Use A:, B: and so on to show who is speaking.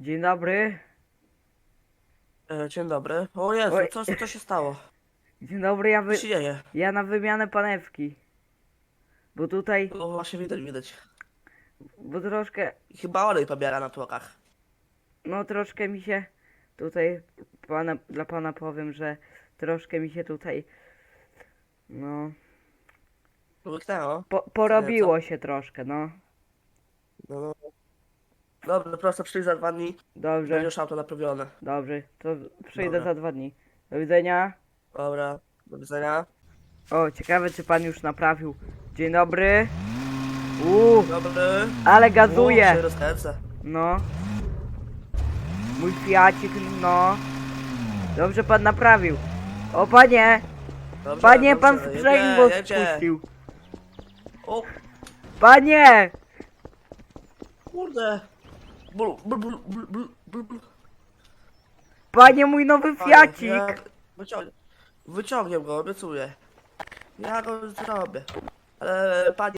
A: Dzień dobry.
B: E, dzień dobry. O Jezu,
A: Oj.
B: co, co się stało?
A: Dzień dobry, ja,
B: Co
A: wy...
B: się dzieje?
A: ja na wymianę panewki. Bo tutaj,
B: No właśnie widać, widać.
A: bo troszkę,
B: Chyba olej pobiera na tłokach.
A: no troszkę mi się tutaj, pana, dla pana powiem, że troszkę mi się tutaj, no,
B: Łyknęło.
A: po, porobiło się troszkę, no.
B: No, no. Dobrze, proszę przyjść za dwa dni. Będzie
A: Dobrze,
B: już auto naprawione.
A: dobrze, to przyjdę
B: Dobra.
A: za dwa dni. Do widzenia.
B: Dobra, do widzenia.
A: O, ciekawe czy pan już naprawił. Dzień dobry. Uuu,
B: Dobry.
A: ale gazuje.
B: rozkręcę.
A: No. Mój fiacik, no. Dobrze pan naprawił. O panie,
B: Dobrze,
A: panie pan
B: dobrze,
A: sprzęgło
B: jedzie, jedzie.
A: spuścił.
B: O,
A: Panie!
B: kurde.
A: Panie mój nowy
B: Panie,
A: fiacik!
B: ja Wyciągnie, wyciągnie go, obiecuję. Ja go zrobię. Ale panie.